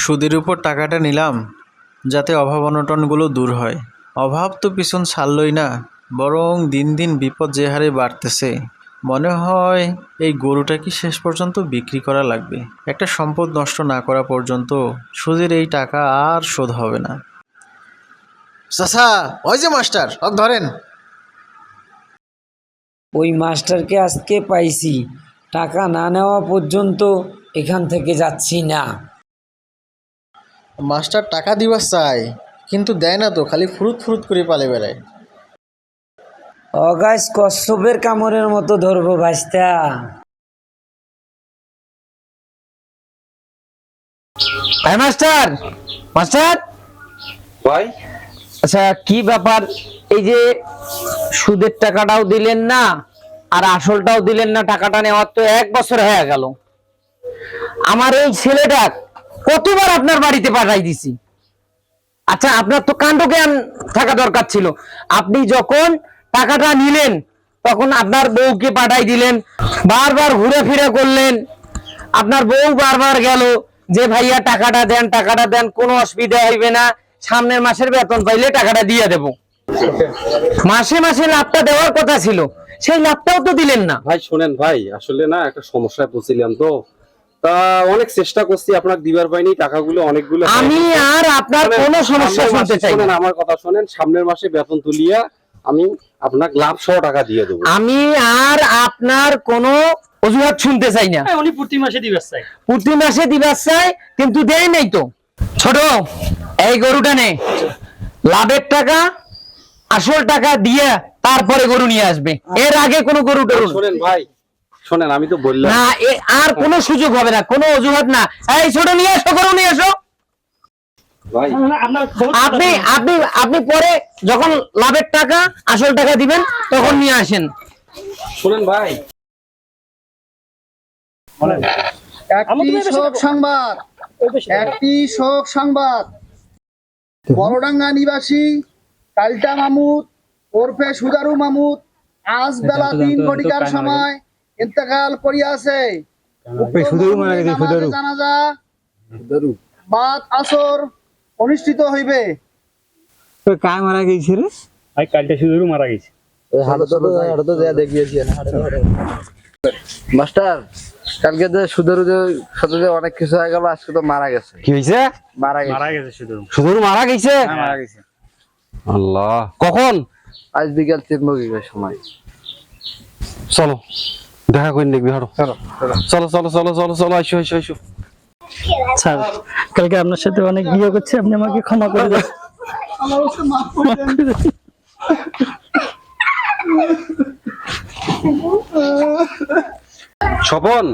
সুদের উপর টাকাটা নিলাম যাতে অভাব অনটনগুলো দূর হয়। অভাব তো পিছন ছাড়লই না বরং দিন দিন বিপদ যে হারে বাড়তেছে। মনে হয় এই গরুটা কি শেষ পর্যন্ত বিক্রি করা লাগবে? একটা সম্পদ নষ্ট না করা পর্যন্ত সুদের এই টাকা আর শোধ হবে না। ওই যে মাস্টার ধরেন। ওই মাস্টারকে আজকে পাইছি। টাকা না নেওয়া পর্যন্ত এখান থেকে যাচ্ছি না। মাস্টার টাকা দিবার চাই কিন্তু দেয় না তো খালি ফুরুত ফুরুত করে পালে বেড়ায়। অগাছ কশ্যপের কামড়ের মতো ধরবো ভাইস্তা। হ্যাঁ মাস্টার? মাস্টার? ভাই? আচ্ছা কি ব্যাপার? এই যে সুদের টাকাটাও দিলেন না আর আসলটাও দিলেন না টাকাটা নেওয়ার তো এক বছর হয়ে গেল। আমার এই ছেলেটা কতবার আপনার বাড়িতে পাঠাই দিছি। আচ্ছা আপনার তো কাণ্ড জ্ঞান থাকা দরকার ছিল। আপনি যখন টাকাটা নিলেন, তখন আপনার বউকে পাঠাই দিলেন, বারবার ঘুরে ফিরে করলেন। আপনার বউ বারবার গেল যে, ভাইয়া, টাকাটা দেন টাকাটা দেন, কোনো অসুবিধা হইবে না। সামনের মাসের বেতন পাইলে টাকাটা দিয়ে দেব। মাসে মাসে লাভটা দেওয়ার কথা ছিল। সেই লাভটাও তো দিলেন না। ভাই, শোনেন ভাই, আসলে না, একটা সমস্যায় পড়ছিলাম তো। তা অনেক চেষ্টা করছি আপনার দিবার পাইনি টাকাগুলো অনেকগুলো আমি আর আপনার কোনো সমস্যা শুনতে চাই না। আমার কথা শোনেন সামনের মাসে বেতন তুলিয়া আমি আপনাকে লাভ সহ টাকা দিয়ে দেবো। আমি আর আপনার কোনো অজুহাত শুনতে চাই না। উনি প্রতি মাসে দিবেন চাই। প্রতি মাসে দিবার চাই কিন্তু দেয় নাই তো। ছোট এই গরুটা নে। লাভের টাকা আসল টাকা দিয়ে তারপরে গরু নিয়ে আসবে। এর আগে কোনো গরু টরু শোনেন ভাই শোনেন আমি তো বললাম। না আর কোনো সুযোগ হবে না কোনো অজুহাত না। এই ছোট নিয়ে এসো গরু নিয়ে এসো। আপনি আপনি আপনি পরে যখন লাভের টাকা আসল টাকা দিবেন তখন নিয়ে আসেন। শোনেন ভাই। একটি শোক সংবাদ। একটি শোক সংবাদ। বড়ডাঙ্গা নিবাসী কালটা মামুদ ওরফে সুদারু মামুদ আজ বেলা তিন ঘটিকার সময় ইন্তেকাল করিয়াছে নামাজে জানাজা বাদ আসর অনুষ্ঠিত হইবে। ভাই কালটা শুধু মারা গেছে মাস্টার কালকে যে সুদের যে সাথে যে অনেক কিছু হয়ে গেল আজকে তো মারা গেছে। কি হয়েছে? মারা গেছে। মারা গেছে শুধু শুধু মারা গেছে মারা গেছে। আল্লাহ। কখন? আজ বিকাল তিন সময়। চলো। দেখা করে দেখবি হারো চলো চলো চলো চলো চলো চলো আইসো আইসো আইসো। স্যার কালকে আপনার সাথে অনেক বিয়ে করছে আপনি আমাকে ক্ষমা করে দেন। স্বপন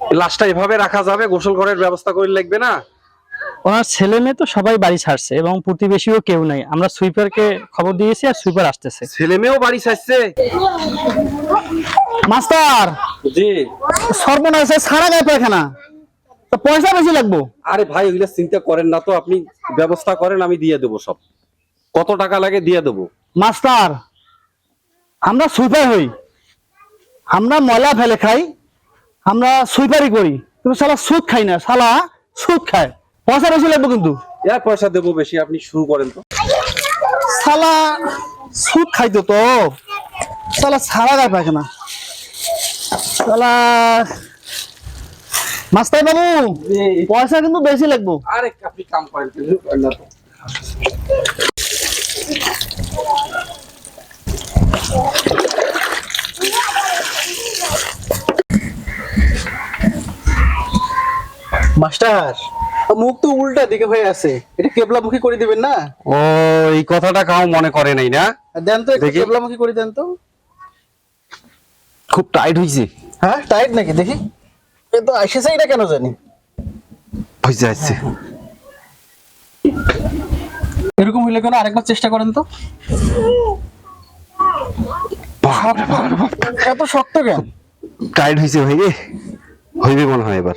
লাশটা এভাবে রাখা যাবে? গোসল ঘরের ব্যবস্থা করে লাগবে না? ওনার ছেলে মেয়ে তো সবাই বাড়ি ছাড়ছে এবং প্রতিবেশীও কেউ নাই। আমরা সুইপারকে খবর দিয়েছি আর সুইপার আসতেছে। ছেলে মেয়েও বাড়ি ছাড়ছে? মাস্টার! জি। সর্বনাশে ছাড়া যায় পায়খানা। তো পয়সা বেশি লাগবো? আরে ভাই ওইগুলা চিন্তা করেন না তো আপনি ব্যবস্থা করেন আমি দিয়ে দেবো সব। কত টাকা লাগে দিয়ে দেবো। মাস্টার আমরা সুইপার হই। আমরা ময়লা ফেলে খাই আমরা সুইপারি করি। কিন্তু শালা সুদ খাই না শালা সুদ খায়। পয়সা বেশি লাগবে কিন্তু। এর পয়সা দেবো বেশি আপনি শুরু করেন তো। শালা সুদ খাইতো তো। শালা ছাড়া গায়ে পায়খানা শালা মাস্টার বাবু পয়সা কিন্তু বেশি লাগবো। আরে আপনি কাম করেন করেন না তো। মাস্টার মুখ তো উল্টা দিকে হয়ে আছে। এটা কেবলামুখী করে দিবেন না? ও এই কথাটা কাউ মনে করে নাই না? দেন তো। কেবলামুখী করে দেন তো। খুব টাইট হয়েছে হ্যাঁ টাইট নাকি? দেখি। এ তো এসেছে এটা কেন জানি? হয়েছে আসছে। এরকম হইলে কেন আরেকবার চেষ্টা করেন তো? এত শক্ত কেন? টাইট হয়েছে ভাই রে হইবে মনে হয় এবার।